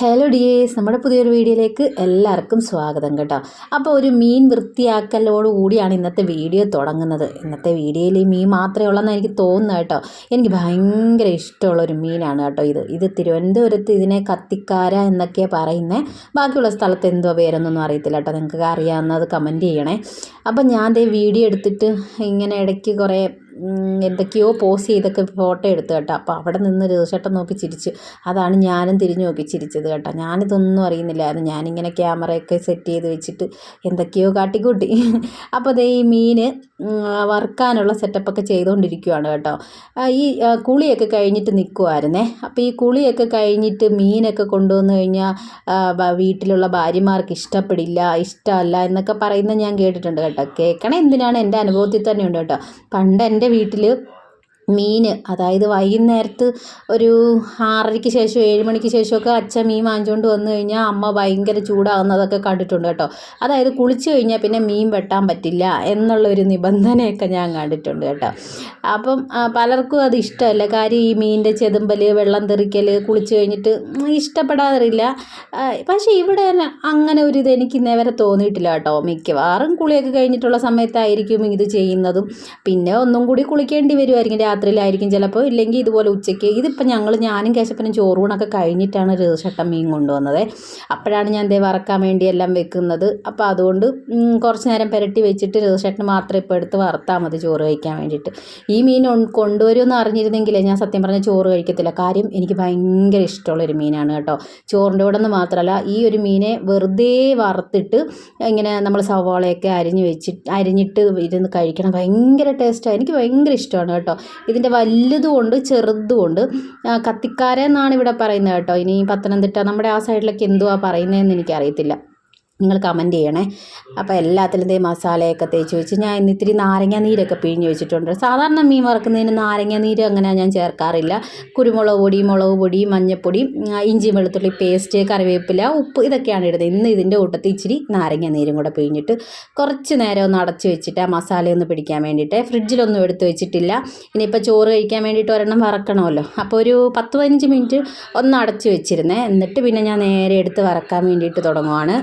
Hello dears നമ്മുടെ പുതിയൊരു വീഡിയോയിലേക്ക് എല്ലാവർക്കും സ്വാഗതം കേട്ടോ. അപ്പോൾ ഒരു മീൻ വൃത്തിയാക്കലോട് കൂടിയാണ് ഇന്നത്തെ വീഡിയോ തുടങ്ങുന്നത്. ഇന്നത്തെ വീഡിയോയിൽ ഈ മീൻ മാത്രമേ ഉള്ളെന്ന് എനിക്ക് തോന്നുന്നു കേട്ടോ. എനിക്ക് ഭയങ്കര ഇഷ്ടമുള്ള ഒരു മീനാണ് കേട്ടോ ഇത്. ഇത് തിരുവനന്തപുരത്ത് ഇതിനെ കത്തിക്കാര എന്നൊക്കെയാണ് പറയുന്നത് ബാക്കിയുള്ള സ്ഥലത്ത് എന്തോ പേരൊന്നും അറിയത്തില്ല കേട്ടോ. നിങ്ങൾക്ക് അറിയാവുന്നത് കമന്റ് ചെയ്യണേ. അപ്പോൾ ഞാൻ ദേ വീഡിയോ എടുത്തിട്ട് ഇങ്ങനെ ഇടയ്ക്ക് കുറേ എന്തൊക്കെയോ പോസ് ചെയ്തൊക്കെ ഫോട്ടോ എടുത്തു കേട്ടോ. അപ്പോൾ അവിടെ നിന്ന് രഘുചേട്ടൻ നോക്കി ചിരിച്ചു. അതാണ് ഞാനും തിരിഞ്ഞു നോക്കി ചിരിച്ചത് കേട്ടോ. ഞാനിതൊന്നും അറിയുന്നില്ലായിരുന്നു. ഞാനിങ്ങനെ ക്യാമറയൊക്കെ സെറ്റ് ചെയ്ത് വെച്ചിട്ട് എന്തൊക്കെയോ കാട്ടിക്കൂട്ടി. അപ്പോൾ അതേ ഈ മീൻ വറുക്കാനുള്ള സെറ്റപ്പൊക്കെ ചെയ്തുകൊണ്ടിരിക്കുവാണ് കേട്ടോ. ഈ കുളിയൊക്കെ കഴിഞ്ഞിട്ട് നിൽക്കുമായിരുന്നേ അപ്പോൾ ഈ കുളിയൊക്കെ കഴിഞ്ഞിട്ട് മീനൊക്കെ കൊണ്ടുവന്നു കഴിഞ്ഞാൽ വീട്ടിലുള്ള ഭാര്യമാർക്ക് ഇഷ്ടപ്പെടില്ല ഇഷ്ടമല്ല എന്നൊക്കെ പറയുന്നത് ഞാൻ കേട്ടിട്ടുണ്ട് കേട്ടോ. കേൾക്കണേ എന്തിനാണ്? എന്റെ അനുഭവത്തിൽ തന്നെ ഉണ്ട് കേട്ടോ. പണ്ട് എന്റെ വീട്ടിൽ മീൻ അതായത് വൈകുന്നേരത്ത് ഒരു ആറരയ്ക്ക് ശേഷം ഏഴ് മണിക്ക് ശേഷമൊക്കെ അച്ഛൻ മീൻ വാങ്ങിച്ചുകൊണ്ട് വന്നു കഴിഞ്ഞാൽ അമ്മ ഭയങ്കര ചൂടാകുന്നതൊക്കെ കണ്ടിട്ടുണ്ട് കേട്ടോ. അതായത് കുളിച്ച് കഴിഞ്ഞാൽ പിന്നെ മീൻ വെട്ടാൻ പറ്റില്ല എന്നുള്ളൊരു നിബന്ധനയൊക്കെ ഞാൻ കണ്ടിട്ടുണ്ട് കേട്ടോ. അപ്പം പലർക്കും അത് ഇഷ്ടമല്ല. കാര്യം ഈ മീനിന്റെ ചെതുമ്പൽ വെള്ളം തെറിക്കൽ കുളിച്ച് കഴിഞ്ഞിട്ട് ഇഷ്ടപ്പെടാറില്ല. പക്ഷേ ഇവിടെ അങ്ങനെ ഒരു ഇത് എനിക്ക് ഇന്നേവരെ തോന്നിയിട്ടില്ല കേട്ടോ മിക്കവാറും കുളിയൊക്കെ കഴിഞ്ഞിട്ടുള്ള സമയത്തായിരിക്കും ഇത് ചെയ്യുന്നതും. പിന്നെ ഒന്നും കൂടി കുളിക്കേണ്ടി വരുമായിരിക്കും രാത്രിയിലായിരിക്കും ചിലപ്പോൾ. ഇല്ലെങ്കിൽ ഇതുപോലെ ഉച്ചയ്ക്ക് ഇതിപ്പോൾ ഞങ്ങൾ ഞാനും കേശപ്പനും ചോറൂണൊക്കെ കഴിഞ്ഞിട്ടാണ് രേഷട്ടം മീൻ കൊണ്ടുവന്നത്. അപ്പോഴാണ് ഞാൻ ദേ വറക്കാൻ വേണ്ടി എല്ലാം വെക്കുന്നത്. അപ്പോൾ അതുകൊണ്ട് കുറച്ച് നേരം പുരട്ടി വെച്ചിട്ട് രേഷട്ടിന് മാത്രം ഇപ്പോൾ എടുത്ത് വറുത്താൽ മതി ചോറ് കഴിക്കാൻ വേണ്ടിയിട്ട്. ഈ മീൻ കൊണ്ടുവരുമെന്ന് അറിഞ്ഞിരുന്നെങ്കിലേ ഞാൻ സത്യം പറഞ്ഞാൽ ചോറ് കഴിക്കത്തില്ല. കാര്യം എനിക്ക് ഭയങ്കര ഇഷ്ടമുള്ളൊരു മീനാണ് കേട്ടോ. ചോറിന്റെ കൂടെ നിന്ന് മാത്രമല്ല ഈ ഒരു മീനെ വെറുതെ വറുത്തിട്ട് ഇങ്ങനെ നമ്മൾ സവാളയൊക്കെ അരിഞ്ഞ് വെച്ചിട്ട് അരിഞ്ഞിട്ട് ഇരുന്ന് കഴിക്കണം. ഭയങ്കര ടേസ്റ്റാണ് എനിക്ക് ഭയങ്കര ഇഷ്ടമാണ് കേട്ടോ. ഇതിന്റെ വലുതുമുണ്ട് ചെറുതുമുണ്ട്. കത്തിക്കാരെന്നാണ് ഇവിടെ പറയുന്നത് കേട്ടോ. ഇനി പത്തനംതിട്ട നമ്മുടെ ആ സൈഡിലൊക്കെ എന്തുവാ പറയുന്നതെന്ന് എനിക്കറിയത്തില്ല. നിങ്ങൾ കമന്റ് ചെയ്യണേ. അപ്പോൾ എല്ലാത്തിലും മസാലയൊക്കെ തേച്ച് വെച്ച് ഞാൻ ഇന്ന് ഇത്തിരി നാരങ്ങ നീരൊക്കെ പിഴിഞ്ഞ് വെച്ചിട്ടുണ്ട്. സാധാരണ മീൻ വറക്കുന്നതിന് നാരങ്ങ നീര് അങ്ങനെ ഞാൻ ചേർക്കാറില്ല. കുരുമുളക് പൊടി മുളക് പൊടി മഞ്ഞൾപ്പൊടി ഇഞ്ചി വെളുത്തുള്ളി പേസ്റ്റ് കറിവേപ്പില ഉപ്പ് ഇതൊക്കെയാണ് ഇടുന്നത്. ഇന്ന് ഇതിന്റെ കൂട്ടത്തിൽ ഇച്ചിരി നാരങ്ങ നീരും കൂടെ പിഴിഞ്ഞിട്ട് കുറച്ച് നേരം ഒന്ന് അടച്ച് വെച്ചിട്ട് ആ മസാല ഒന്ന് പിടിക്കാൻ വേണ്ടിയിട്ട് ഫ്രിഡ്ജിലൊന്നും എടുത്ത് വെച്ചിട്ടില്ല. ഇനിയിപ്പോൾ ചോറ് കഴിക്കാൻ വേണ്ടിയിട്ട് ഒരെണ്ണം വറക്കണമല്ലോ. അപ്പോൾ ഒരു പത്ത് പതിനഞ്ച് മിനിറ്റ് ഒന്ന് അടച്ച് വെച്ചിരുന്നേ. എന്നിട്ട് പിന്നെ ഞാൻ നേരെ എടുത്ത് വറക്കാൻ വേണ്ടിയിട്ട് തുടങ്ങുവാണ്.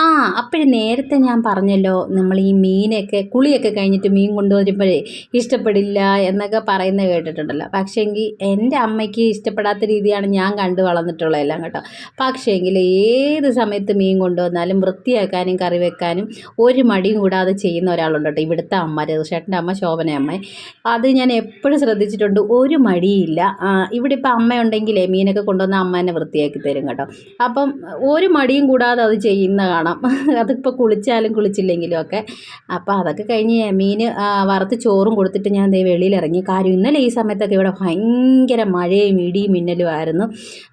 ആ അപ്പോഴും നേരത്തെ ഞാൻ പറഞ്ഞല്ലോ നമ്മൾ ഈ മീനൊക്കെ കുളിയൊക്കെ കഴിഞ്ഞിട്ട് മീൻ കൊണ്ടുവരുമ്പോഴേ ഇഷ്ടപ്പെടില്ല എന്നൊക്കെ പറയുന്നത് കേട്ടിട്ടുണ്ടല്ലോ. പക്ഷേങ്കിൽ എന്റെ അമ്മയ്ക്ക് ഇഷ്ടപ്പെടാത്ത രീതിയാണ് ഞാൻ കണ്ടു വളർന്നിട്ടുള്ളതെല്ലാം കേട്ടോ. പക്ഷേങ്കിൽ ഏത് സമയത്ത് മീൻ കൊണ്ടുവന്നാലും വൃത്തിയാക്കാനും കറി വെക്കാനും ഒരു മടിയും കൂടാതെ ചെയ്യുന്ന ഒരാളുണ്ട് ഇവിടുത്തെ അമ്മ ചേട്ടന്റെ അമ്മ ശോഭന അമ്മ. അത് ഞാൻ എപ്പോഴും ശ്രദ്ധിച്ചിട്ടുണ്ട് ഒരു മടിയില്ല. ഇവിടെ ഇപ്പോൾ അമ്മയുണ്ടെങ്കിലേ മീനൊക്കെ കൊണ്ടുവന്ന അമ്മ തന്നെ വൃത്തിയാക്കി തരും കേട്ടോ. അപ്പം ഒരു മടിയും കൂടാതെ അത് ചെയ്യുന്ന കാണാം അതിപ്പോൾ കുളിച്ചാലും കുളിച്ചില്ലെങ്കിലും ഒക്കെ. അപ്പോൾ അതൊക്കെ കഴിഞ്ഞ് മീൻ വറുത്ത് ചോറും കൊടുത്തിട്ട് ഞാൻ ദേ വെളിയിൽ ഇറങ്ങി കാര്യം ഇന്നലെ ഈ സമയത്തൊക്കെ ഇവിടെ ഭയങ്കര മഴയും ഇടിയും മിന്നലും ആയിരുന്നു.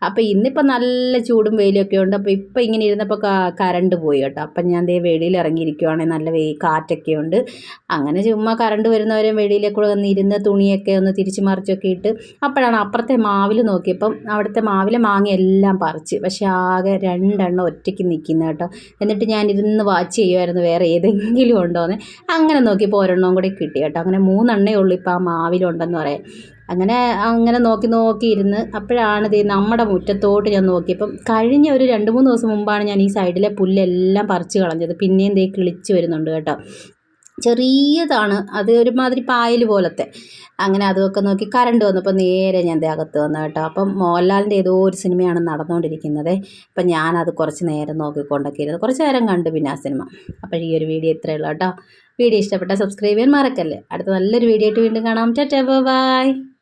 അപ്പോൾ ഇന്നിപ്പോൾ നല്ല ചൂടും വെയിലൊക്കെ ഉണ്ട്. അപ്പോൾ ഇപ്പോൾ ഇങ്ങനെ ഇരുന്നപ്പോൾ കറണ്ട് പോയി കേട്ടോ. അപ്പം ഞാൻ ദേ വെളിയിൽ ഇറങ്ങിയിരിക്കുവാണെങ്കിൽ നല്ല വെയിൽ കാറ്റൊക്കെ ഉണ്ട്. അങ്ങനെ ചുമ്മാ കറണ്ട് വരുന്നവരെ വെളിയിലേക്കൂടെ വന്ന് ഇരുന്ന് തുണിയൊക്കെ ഒന്ന് തിരിച്ച് മറിച്ചൊക്കെ ഇട്ട് അപ്പോഴാണ് അപ്പുറത്തെ മാവിൽ നോക്കിയപ്പം അവിടുത്തെ മാവിലെ മാങ്ങ എല്ലാം പറിച്ച്. പക്ഷേ ആകെ രണ്ടെണ്ണം ഒറ്റയ്ക്ക് നിൽക്കുന്ന കേട്ടോ. എന്നിട്ട് ഞാൻ ഇരുന്ന് വാച്ച് ചെയ്യുമായിരുന്നു വേറെ ഏതെങ്കിലും ഉണ്ടോയെന്ന് അങ്ങനെ നോക്കിയപ്പോൾ ഒരെണ്ണം കൂടി കിട്ടി കേട്ടോ. അങ്ങനെ മൂന്നെണ്ണേ ഉള്ളൂ ഇപ്പോൾ ആ മാവിലുണ്ടെന്ന് പറയാം അങ്ങനെ അങ്ങനെ നോക്കി നോക്കി ഇരുന്ന് അപ്പോഴാണ് ഇത് നമ്മുടെ മുറ്റത്തോട്ട് ഞാൻ നോക്കിയപ്പം കഴിഞ്ഞ ഒരു രണ്ട് മൂന്ന് ദിവസം മുമ്പാണ് ഞാൻ ഈ സൈഡിലെ പുല്ലെല്ലാം പറിച്ച് കളഞ്ഞത്. പിന്നെയും ദേ കിളിച്ച് വരുന്നുണ്ട് കേട്ടോ. ചെറിയതാണ്. അത് ഒരുമാതിരി പായൽ പോലത്തെ. അങ്ങനെ അതൊക്കെ നോക്കി കറണ്ട് വന്നപ്പോൾ നേരെ ഞാൻ അകത്ത് വന്നു കേട്ടോ. അപ്പം മോഹൻലാലിന്റെ ഏതോ ഒരു സിനിമയാണ് നടന്നുകൊണ്ടിരിക്കുന്നത് അപ്പം ഞാനത് കുറച്ച് നേരം നോക്കിക്കൊണ്ടൊക്കെ ഇരുന്നു കുറച്ച് നേരം കണ്ടു പിന്നെ ആ സിനിമ. അപ്പോൾ ഈ ഒരു വീഡിയോ ഇത്രയേ ഉള്ളൂ കേട്ടോ. വീഡിയോ ഇഷ്ടപ്പെട്ടാൽ സബ്സ്ക്രൈബ് ചെയ്യാൻ മറക്കല്ലേ. അടുത്ത നല്ലൊരു വീഡിയോ ആയിട്ട് വീണ്ടും കാണാം. Tata bye.